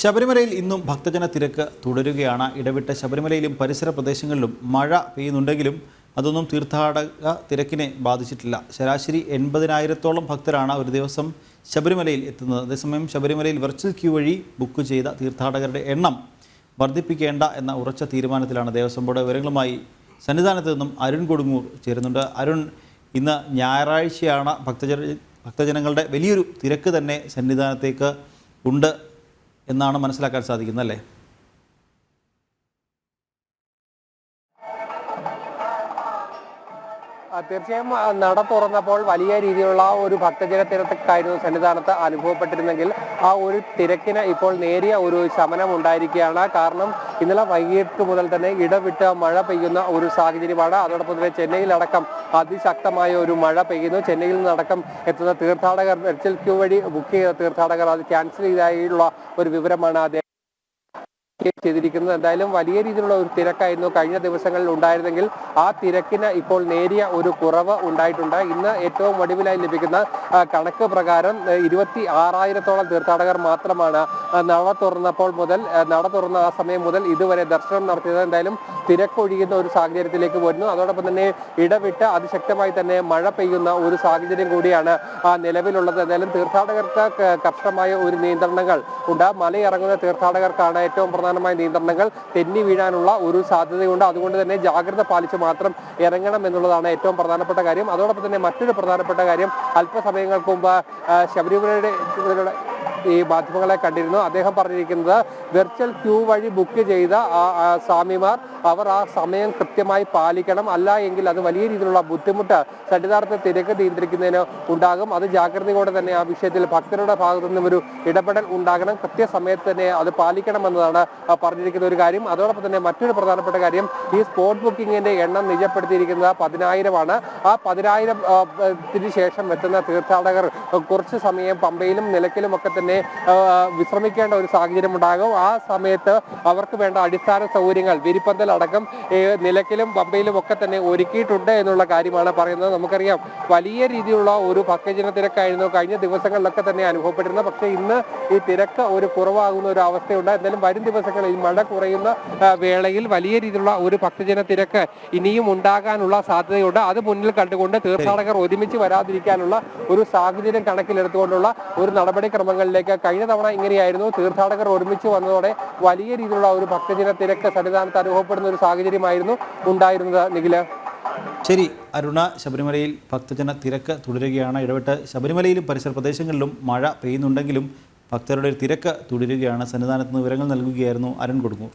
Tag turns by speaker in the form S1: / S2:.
S1: ശബരിമലയിൽ ഇന്നും ഭക്തജന തിരക്ക് തുടരുകയാണ്. ഇടവിട്ട ശബരിമലയിലും പരിസര പ്രദേശങ്ങളിലും മഴ പെയ്യുന്നുണ്ടെങ്കിലും അതൊന്നും തീർത്ഥാടക തിരക്കിനെ ബാധിച്ചിട്ടില്ല. ശരാശരി എൺപതിനായിരത്തോളം ഭക്തരാണ് ഒരു ദിവസം ശബരിമലയിൽ എത്തുന്നത്. അതേസമയം ശബരിമലയിൽ വെർച്വൽ ക്യൂ വഴി ബുക്ക് ചെയ്ത തീർത്ഥാടകരുടെ എണ്ണം വർദ്ധിപ്പിക്കേണ്ട എന്ന ഉറച്ച തീരുമാനത്തിലാണ് ദേവസ്വം ബോർഡ് വിവരങ്ങളുമായി സന്നിധാനത്ത് നിന്നും അരുൺ കൊടുങ്ങൂർ ചേരുന്നുണ്ട്. അരുൺ ഇന്ന് ഞായറാഴ്ചയാണ് ഭക്തജന ഭക്തജനങ്ങളുടെ വലിയൊരു തിരക്ക് തന്നെ സന്നിധാനത്തേക്ക് ഉണ്ട്. എന്നാണ് മനസ്സിലാക്കാൻ സാധിക്കുന്നത് അല്ലേ
S2: തീർച്ചയായും നട തുറന്നപ്പോൾ വലിയ രീതിയിലുള്ള ഒരു ഭക്തജന തിരക്കായിരുന്നു സന്നിധാനത്ത് അനുഭവപ്പെട്ടിരുന്നെങ്കിൽ ആ ഒരു തിരക്കിന് ഇപ്പോൾ നേരിയ ഒരു ശമനം ഉണ്ടായിരിക്കുകയാണ്. കാരണം ഇന്നലെ വൈകിട്ട് മുതൽ തന്നെ ഇടവിട്ട് മഴ പെയ്യുന്ന ഒരു സാഹചര്യമാണ്. അതോടൊപ്പം തന്നെ ചെന്നൈയിലടക്കം അതിശക്തമായ ഒരു മഴ പെയ്യുന്നു. ചെന്നൈയിൽ നിന്നടക്കം എത്തുന്ന തീർത്ഥാടകർ വെർച്വൽ ക്യൂ വഴി ബുക്ക് ചെയ്ത തീർത്ഥാടകർ അത് ക്യാൻസൽ ചെയ്തായുള്ള ഒരു വിവരമാണ് അദ്ദേഹം ചെയ്തിരിക്കുന്നത് എന്തായാലും വലിയ രീതിയിലുള്ള ഒരു തിരക്കായിരുന്നു കഴിഞ്ഞ ദിവസങ്ങളിൽ ഉണ്ടായിരുന്നെങ്കിൽ ആ തിരക്കിന് ഇപ്പോൾ നേരിയ ഒരു കുറവ് ഉണ്ടായിട്ടുണ്ട്. ഇന്ന് ഏറ്റവും ഒടുവിലായി ലഭിക്കുന്ന കണക്ക് പ്രകാരം ഇരുപത്തി ആറായിരത്തോളം തീർത്ഥാടകർ മാത്രമാണ് നട തുറന്നപ്പോൾ മുതൽ നട തുറന്ന ആ സമയം മുതൽ ഇതുവരെ ദർശനം നടത്തിയത്. എന്തായാലും തിരക്കൊഴിയുന്ന ഒരു സാഹചര്യത്തിലേക്ക് വരുന്നു. അതോടൊപ്പം തന്നെ ഇടവിട്ട് അതിശക്തമായി തന്നെ മഴ പെയ്യുന്ന ഒരു സാഹചര്യം കൂടിയാണ് നിലവിലുള്ളത്. എന്തായാലും തീർത്ഥാടകർക്ക് കർശനമായ ഒരു നിയന്ത്രണങ്ങൾ ഉണ്ട്. മലയിറങ്ങുന്ന തീർത്ഥാടകർക്കാണ് ഏറ്റവും പ്രധാനമായ നിയന്ത്രണങ്ങൾ തെന്നി വീഴാനുള്ള ഒരു സാധ്യതയുണ്ട്. അതുകൊണ്ട് തന്നെ ജാഗ്രത പാലിച്ച് മാത്രം ഇറങ്ങണം എന്നുള്ളതാണ് ഏറ്റവും പ്രധാനപ്പെട്ട കാര്യം. അതോടൊപ്പം തന്നെ മറ്റൊരു പ്രധാനപ്പെട്ട കാര്യം അല്പസമയങ്ങൾക്ക് മുമ്പ് ശബരിമലയുടെ ഈ മാധ്യമങ്ങളെ കണ്ടിരുന്നു. അദ്ദേഹം പറഞ്ഞിരിക്കുന്നത് വെർച്വൽ ക്യൂ വഴി ബുക്ക് ചെയ്ത ആ സ്വാമിമാർ അവർ ആ സമയം കൃത്യമായി പാലിക്കണം. അല്ല എങ്കിൽ അത് വലിയ രീതിയിലുള്ള ബുദ്ധിമുട്ട് സന്നിധാനത്തെ തിരക്ക് നിയന്ത്രിക്കുന്നതിന് ഉണ്ടാകും. അത് ജാഗ്രതയോടെ തന്നെ ആ വിഷയത്തിൽ ഭക്തരുടെ ഭാഗത്തു നിന്നും ഒരു ഇടപെടൽ ഉണ്ടാകണം. കൃത്യസമയത്ത് തന്നെ അത് പാലിക്കണമെന്നതാണ് പറഞ്ഞിരിക്കുന്ന ഒരു കാര്യം. അതോടൊപ്പം തന്നെ മറ്റൊരു പ്രധാനപ്പെട്ട കാര്യം ഈ സ്പോട്ട് ബുക്കിങ്ങിന്റെ എണ്ണം നിജപ്പെടുത്തിയിരിക്കുന്നത് പതിനായിരമാണ്. ആ പതിനായിരം ആ, ത്തിന് ശേഷം എത്തുന്ന തീർത്ഥാടകർ കുറച്ച് സമയം പമ്പയിലും നിലക്കിലും ഒക്കെ തന്നെ ആ, വിശ്രമിക്കേണ്ട ഒരു സാഹചര്യം ഉണ്ടാകും. ആ സമയത്ത് അവർക്ക് വേണ്ട അടിസ്ഥാന സൗകര്യങ്ങൾ വിരിപ്പന്തൽ അടക്കം നിലക്കിലും പമ്പയിലും ഒക്കെ തന്നെ ഒരുക്കിയിട്ടുണ്ട് എന്നുള്ള കാര്യമാണ് പറയുന്നത്. നമുക്കറിയാം വലിയ രീതിയിലുള്ള ഒരു ഭക്തജന തിരക്കായിരുന്നു കഴിഞ്ഞ ദിവസങ്ങളിലൊക്കെ തന്നെ അനുഭവപ്പെട്ടിരുന്നത്. പക്ഷേ ഇന്ന് ഈ തിരക്ക് ഒരു കുറവാകുന്ന ഒരു അവസ്ഥയുണ്ട്. എന്തായാലും വരും ദിവസങ്ങളിൽ മഴ കുറയുന്ന വേളയിൽ വലിയ രീതിയിലുള്ള ഒരു ഭക്തജന തിരക്ക് ഇനിയും ഉണ്ടാകാനുള്ള സാധ്യതയുണ്ട്. അത് മുന്നിൽ കണ്ടുകൊണ്ട് തീർത്ഥാടകർ ഒരുമിച്ച് വരാതിരിക്കാനുള്ള ഒരു സാഹചര്യം കണക്കിലെടുത്തുകൊണ്ടുള്ള ഒരു നടപടിക്രമങ്ങളിലേക്ക് കഴിഞ്ഞ തവണ ഇങ്ങനെയായിരുന്നു. തീർത്ഥാടകർ ഒരുമിച്ച് വന്നതോടെ വലിയ രീതിയിലുള്ള ഒരു ഭക്തജന തിരക്ക് സന്നിധാനത്ത് അനുഭവപ്പെടുന്ന ഒരു സാഹചര്യമായിരുന്നു ഉണ്ടായിരുന്നത്. നിഖിൽ?
S1: ശരി അരുണ ശബരിമലയിൽ ഭക്തജന തിരക്ക് തുടരുകയാണ്. ഇടപെട്ട് ശബരിമലയിലും പരിസര പ്രദേശങ്ങളിലും മഴ പെയ്യുന്നുണ്ടെങ്കിലും ഭക്തരുടെ തിരക്ക് തുടരുകയാണ്. സന്നിധാനത്ത് നിന്ന് വിവരങ്ങൾ നൽകുകയായിരുന്നു അരുൺ കൊടുങ്ങൂർ.